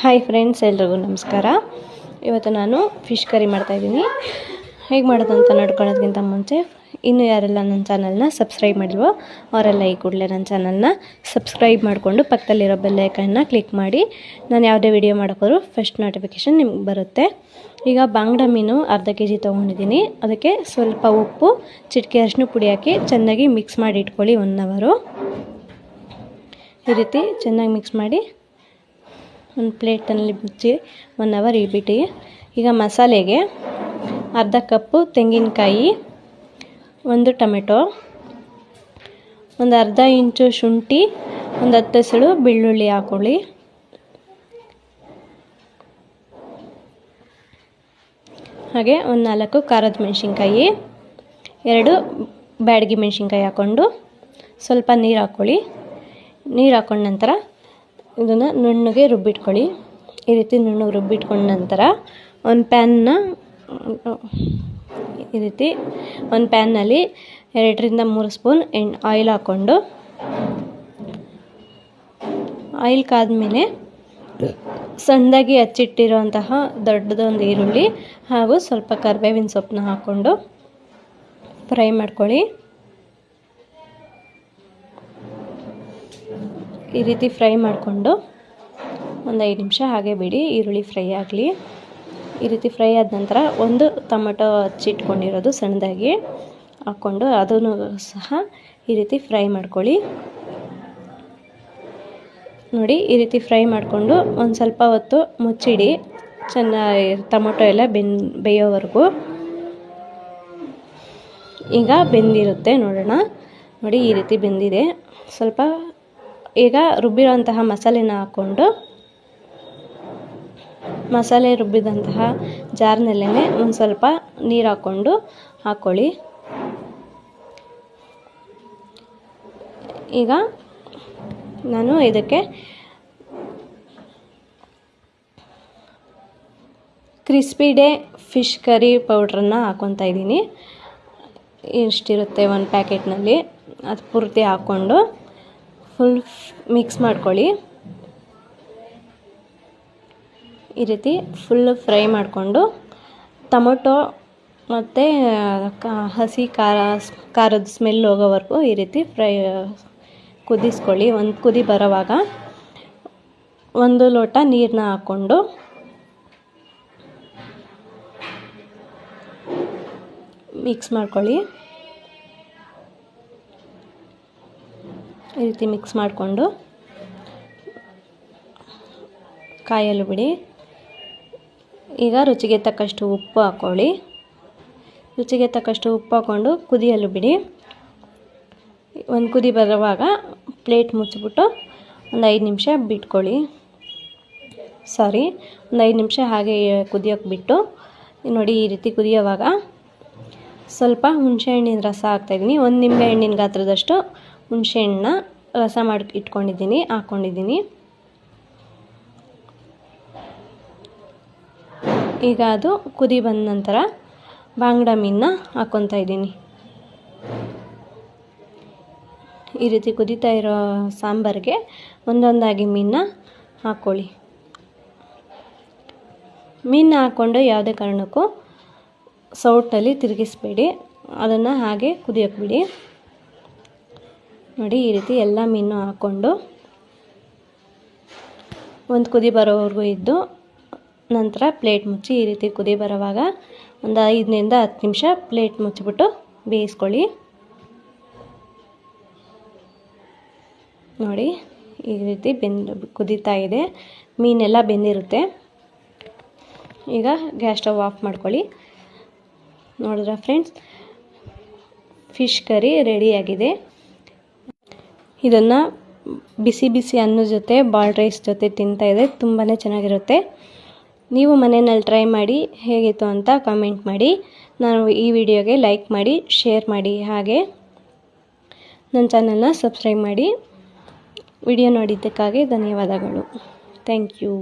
Hi friends, ಎಲ್ರಿಗೂ ನಮಸ್ಕಾರ. ಇವತ್ತು ನಾನು ಫಿಶ್ ಕರಿ ಮಾಡ್ತಾಯಿದ್ದೀನಿ ಹೇಗೆ ಮಾಡೋದು ಅಂತ ನೋಡ್ಕೊಳ್ಳೋದಕ್ಕಿಂತ ಮುಂಚೆ, ಇನ್ನು ಯಾರೆಲ್ಲ ನನ್ನ ಚಾನಲ್ನ ಸಬ್ಸ್ಕ್ರೈಬ್ ಮಾಡಿಲ್ವೋ, ಅವರೆಲ್ಲ ಈ ಕೂಡಲೇ ನನ್ನ ಚಾನಲ್ನ ಸಬ್ಸ್ಕ್ರೈಬ್ ಮಾಡಿಕೊಂಡು ಪಕ್ಕದಲ್ಲಿರೋ ಬೆಲ್ಲೈಕನ್ನ ಕ್ಲಿಕ್ ಮಾಡಿ. ನಾನು ಯಾವುದೇ ವಿಡಿಯೋ ಮಾಡೋಕ್ಕೋರು ಫಸ್ಟ್ ನೋಟಿಫಿಕೇಷನ್ ನಿಮ್ಗೆ ಬರುತ್ತೆ. ಈಗ ಬಾಂಗ್ಡ ಮೀನು ಅರ್ಧ ಕೆ ಜಿ ತೊಗೊಂಡಿದ್ದೀನಿ. ಅದಕ್ಕೆ ಸ್ವಲ್ಪ ಉಪ್ಪು, ಚಿಟಿಕೆ ಅರಿಶಿನ ಪುಡಿ ಹಾಕಿ ಚೆನ್ನಾಗಿ ಮಿಕ್ಸ್ ಮಾಡಿ ಇಟ್ಕೊಳ್ಳಿ ಒನ್ ಅವರು ಈ ರೀತಿ ಚೆನ್ನಾಗಿ ಮಿಕ್ಸ್ ಮಾಡಿ ಒಂದು ಪ್ಲೇಟಲ್ಲಿ ಮುಚ್ಚಿ ಒನ್ ಅವರ್ ಇಟ್ಬಿಟ್ಟು, ಈಗ ಮಸಾಲೆಗೆ ಅರ್ಧ ಕಪ್ಪು ತೆಂಗಿನಕಾಯಿ, ಒಂದು ಟೊಮೆಟೊ, ಒಂದು ಅರ್ಧ ಇಂಚು ಶುಂಠಿ, ಒಂದು ಹತ್ತು ಹೆಸಳು ಬೆಳ್ಳುಳ್ಳಿ ಹಾಕೊಳ್ಳಿ. ಹಾಗೆ ಒಂದು ನಾಲ್ಕು ಖಾರದ ಮೆಣಸಿನ್ಕಾಯಿ, ಎರಡು ಬ್ಯಾಡಗಿ ಮೆಣಸಿನ್ಕಾಯಿ ಹಾಕ್ಕೊಂಡು ಸ್ವಲ್ಪ ನೀರು ಹಾಕ್ಕೊಳ್ಳಿ ನೀರು ಹಾಕೊಂಡ ನಂತರ ಇದನ್ನು ನುಣ್ಣಗೆ ರುಬ್ಬಿಟ್ಕೊಳ್ಳಿ. ಈ ರೀತಿ ನುಣ್ಣಗೆ ರುಬ್ಬಿಟ್ಕೊಂಡ ನಂತರ ಒಂದು ಪ್ಯಾನ್ನ ಈ ರೀತಿ ಒಂದು ಪ್ಯಾನ್ನಲ್ಲಿ ಎರಡರಿಂದ ಮೂರು ಸ್ಪೂನ್ ಎಣ್ಣೆ ಆಯಿಲ್ ಹಾಕ್ಕೊಂಡು ಆಯಿಲ್ ಕಾದ್ಮೇಲೆ ಸಣ್ಣದಾಗಿ ಹಚ್ಚಿಟ್ಟಿರುವಂತಹ ದೊಡ್ಡದೊಂದು ಈರುಳ್ಳಿ ಹಾಗೂ ಸ್ವಲ್ಪ ಕರಿಬೇವಿನ ಸೊಪ್ಪನ್ನ ಹಾಕ್ಕೊಂಡು ಫ್ರೈ ಮಾಡ್ಕೊಳ್ಳಿ. ಈ ರೀತಿ ಫ್ರೈ ಮಾಡಿಕೊಂಡು ಒಂದು ಐದು ನಿಮಿಷ ಹಾಗೆ ಬಿಡಿ, ಈರುಳ್ಳಿ ಫ್ರೈ ಆಗಲಿ. ಈ ರೀತಿ ಫ್ರೈ ಆದ ನಂತರ ಒಂದು ಟೊಮೆಟೊ ಹಚ್ಚಿಟ್ಕೊಂಡಿರೋದು ಸಣ್ಣದಾಗಿ ಹಾಕ್ಕೊಂಡು ಅದನ್ನು ಸಹ ಈ ರೀತಿ ಫ್ರೈ ಮಾಡ್ಕೊಳ್ಳಿ. ನೋಡಿ, ಈ ರೀತಿ ಫ್ರೈ ಮಾಡಿಕೊಂಡು ಒಂದು ಸ್ವಲ್ಪ ಹೊತ್ತು ಮುಚ್ಚಿಡಿ. ಚೆನ್ನಾಗಿ ಟೊಮೊಟೊ ಎಲ್ಲ ಬೆನ್, ಬೇಯೋವರೆಗೂ. ಈಗ ಬೆಂದಿರುತ್ತೆ, ನೋಡೋಣ. ನೋಡಿ, ಈ ರೀತಿ ಬೆಂದಿದೆ. ಸ್ವಲ್ಪ ಈಗ ರುಬ್ಬಿರೋಂತಹ ಮಸಾಲೆನ ಹಾಕ್ಕೊಂಡು, ಮಸಾಲೆ ರುಬ್ಬಿದಂತಹ ಜಾರ್ನಲ್ಲೇ ಒಂದು ಸ್ವಲ್ಪ ನೀರು ಹಾಕ್ಕೊಂಡು ಹಾಕ್ಕೊಳ್ಳಿ ಈಗ ನಾನು ಇದಕ್ಕೆ ಕ್ರಿಸ್ಪಿ ಡೇ ಫಿಶ್ ಕರಿ ಪೌಡ್ರನ್ನ ಹಾಕ್ಕೊತಾ ಇದ್ದೀನಿ. ಎಷ್ಟಿರುತ್ತೆ ಒಂದು ಪ್ಯಾಕೆಟ್ನಲ್ಲಿ. ಅದು ಪೂರ್ತಿ ಹಾಕ್ಕೊಂಡು ಫುಲ್ ಮಿಕ್ಸ್ ಮಾಡ್ಕೊಳ್ಳಿ. ಈ ರೀತಿ ಫುಲ್ ಫ್ರೈ ಮಾಡಿಕೊಂಡು, ಟೊಮೊಟೊ ಮತ್ತು ಹಸಿ ಖಾರ, ಖಾರದ ಸ್ಮೆಲ್ ಹೋಗೋವರೆಗೂ ಈ ರೀತಿ ಫ್ರೈ ಕುದಿಸ್ಕೊಳ್ಳಿ. ಒಂದು ಕುದಿ ಬರೋವಾಗ ಒಂದು ಲೋಟ ನೀರನ್ನ ಹಾಕ್ಕೊಂಡು ಮಿಕ್ಸ್ ಮಾಡ್ಕೊಳ್ಳಿ. ಈ ರೀತಿ ಮಿಕ್ಸ್ ಮಾಡಿಕೊಂಡು ಕಾಯಲು ಬಿಡಿ. ಈಗ ರುಚಿಗೆ ತಕ್ಕಷ್ಟು ಉಪ್ಪು ಹಾಕ್ಕೊಳ್ಳಿ ರುಚಿಗೆ ತಕ್ಕಷ್ಟು ಉಪ್ಪು ಹಾಕ್ಕೊಂಡು ಕುದಿಯಲು ಬಿಡಿ. ಒಂದು ಕುದಿ ಬರುವಾಗ ಪ್ಲೇಟ್ ಮುಚ್ಚಿಬಿಟ್ಟು ಒಂದು ಐದು ನಿಮಿಷ ಬಿಟ್ಕೊಳ್ಳಿ. ಸಾರಿ, ಒಂದು ಐದು ನಿಮಿಷ ಹಾಗೆ ಕುದಿಯೋಕ್ಕೆ ಬಿಟ್ಟು, ನೋಡಿ ಈ ರೀತಿ ಕುದಿಯೋವಾಗ ಸ್ವಲ್ಪ ಹುಣಸೆ ಹಣ್ಣಿನ ರಸ ಹಾಕ್ತಾಯಿದ್ದೀನಿ ಒಂದು ನಿಂಬೆ ಹಣ್ಣಿನ ಗಾತ್ರದಷ್ಟು ಹುಣಸೆಹಣ್ಣನ್ನ ರಸ ಮಾಡಿ ಇಟ್ಕೊಂಡಿದ್ದೀನಿ ಹಾಕ್ಕೊಂಡಿದ್ದೀನಿ ಈಗ ಅದು ಕುದಿ ಬಂದ ನಂತರ ಬಾಂಗ್ಡ ಮೀನನ್ನ ಹಾಕ್ಕೊತಾ ಇದ್ದೀನಿ. ಈ ರೀತಿ ಕುದೀತಾ ಇರೋ ಸಾಂಬಾರಿಗೆ ಒಂದೊಂದಾಗಿ ಮೀನನ್ನ ಹಾಕ್ಕೊಳ್ಳಿ ಮೀನನ್ನ ಹಾಕ್ಕೊಂಡು ಯಾವುದೇ ಕಾರಣಕ್ಕೂ ಸೌಟಲ್ಲಿ ತಿರುಗಿಸ್ಬೇಡಿ. ಅದನ್ನು ಹಾಗೆ ಕುದಿಯೋಕ್ಕೆ ಬಿಡಿ. ನೋಡಿ ಈ ರೀತಿ ಎಲ್ಲ ಮೀನು ಹಾಕ್ಕೊಂಡು ಒಂದು ಕುದಿ ಬರೋವರೆಗೂ ಇದ್ದು ನಂತರ ಪ್ಲೇಟ್ ಮುಚ್ಚಿ ಈ ರೀತಿ ಕುದಿ ಬರೋವಾಗ ಒಂದು ಐದರಿಂದ ಹತ್ತು ನಿಮಿಷ ಪ್ಲೇಟ್ ಮುಚ್ಚಿಬಿಟ್ಟು ಬೇಯಿಸ್ಕೊಳ್ಳಿ. ನೋಡಿ ಈ ರೀತಿ ಬೆಂದು ಕುದೀತಾ ಇದೆ. ಮೀನೆಲ್ಲ ಬೆಂದಿರುತ್ತೆ. ಈಗ ಗ್ಯಾಸ್ ಸ್ಟವ್ ಆಫ್ ಮಾಡ್ಕೊಳ್ಳಿ. ನೋಡಿದ್ರ ಫ್ರೆಂಡ್ಸ್? ಫಿಶ್ ಕರಿ ರೆಡಿಯಾಗಿದೆ ಇದನ್ನು ಬಿಸಿ ಬಿಸಿ ಅನ್ನ ಜೊತೆ ಬಾಲ್ ರೈಸ್ ಜೊತೆ ತಿಂತಾಯಿದ್ರೆ ತುಂಬಾ ಚೆನ್ನಾಗಿರುತ್ತೆ. ನೀವು ಮನೆಯಲ್ಲಿ ಟ್ರೈ ಮಾಡಿ ಹೇಗಿತ್ತು ಅಂತ ಕಾಮೆಂಟ್ ಮಾಡಿ. ನಾನು ಈ ವಿಡಿಯೋಗೆ ಲೈಕ್ ಮಾಡಿ ಶೇರ್ ಮಾಡಿ, ಹಾಗೆ ನನ್ನ ಚಾನಲ್ನ ಸಬ್ಸ್ಕ್ರೈಬ್ ಮಾಡಿ. ವಿಡಿಯೋ ನೋಡಿದ್ದಕ್ಕಾಗಿ ಧನ್ಯವಾದಗಳು. Thank you